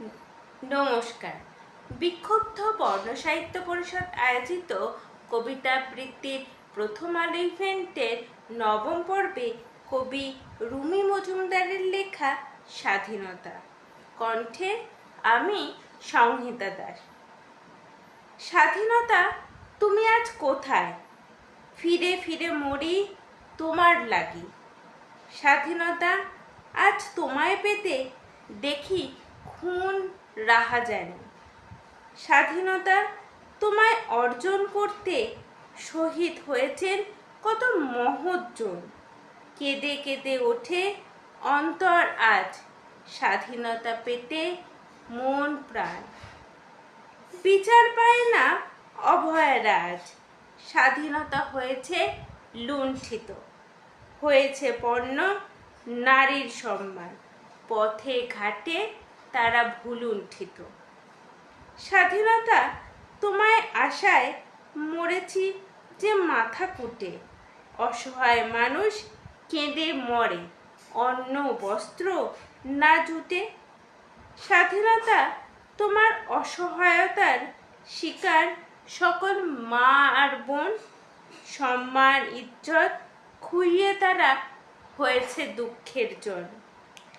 নমস্কার। বিক্ষুব্ধ বর্ণ সাহিত্য পরিষদ আয়োজিত কবিতা আবৃত্তির প্রথম আলো ইভেন্টের নবম পর্বে কবি রুমি মজুমদারের লেখা স্বাধীনতা। কণ্ঠে আমি সংহিতা দাস। স্বাধীনতা, তুমি আজ কোথায়? ফিরে ফিরে মরি তোমার লাগি। স্বাধীনতা, আজ তোমায় পেতে দেখি রাহা জানি। স্বাধীনতা তোমায় অর্জন করতে শহীদ হয়েছেন কত মহৎজন কেঁদে কেঁদে ওঠে অন্তর আজ স্বাধীনতা পেতে মন প্রাণ। বিচার পায় না অভয়ের আজ স্বাধীনতা হয়েছে লুণ্ঠিত। হয়েছে পণ্য নারীর সম্মান। পথে ঘাটে তারা ভুলুণ্ঠিত স্বাধীনতা তোমায় আশায় মরেছি যে মাথা কুটে। অসহায় মানুষ কেঁদে মরে, অন্ন, বস্ত্র না জুটে। স্বাধীনতা তোমার অসহায়তার শিকার সকল মা আর বোন। সম্মান, ইজ্জত খুইয়ে তারা হয়েছে দুঃখের জন।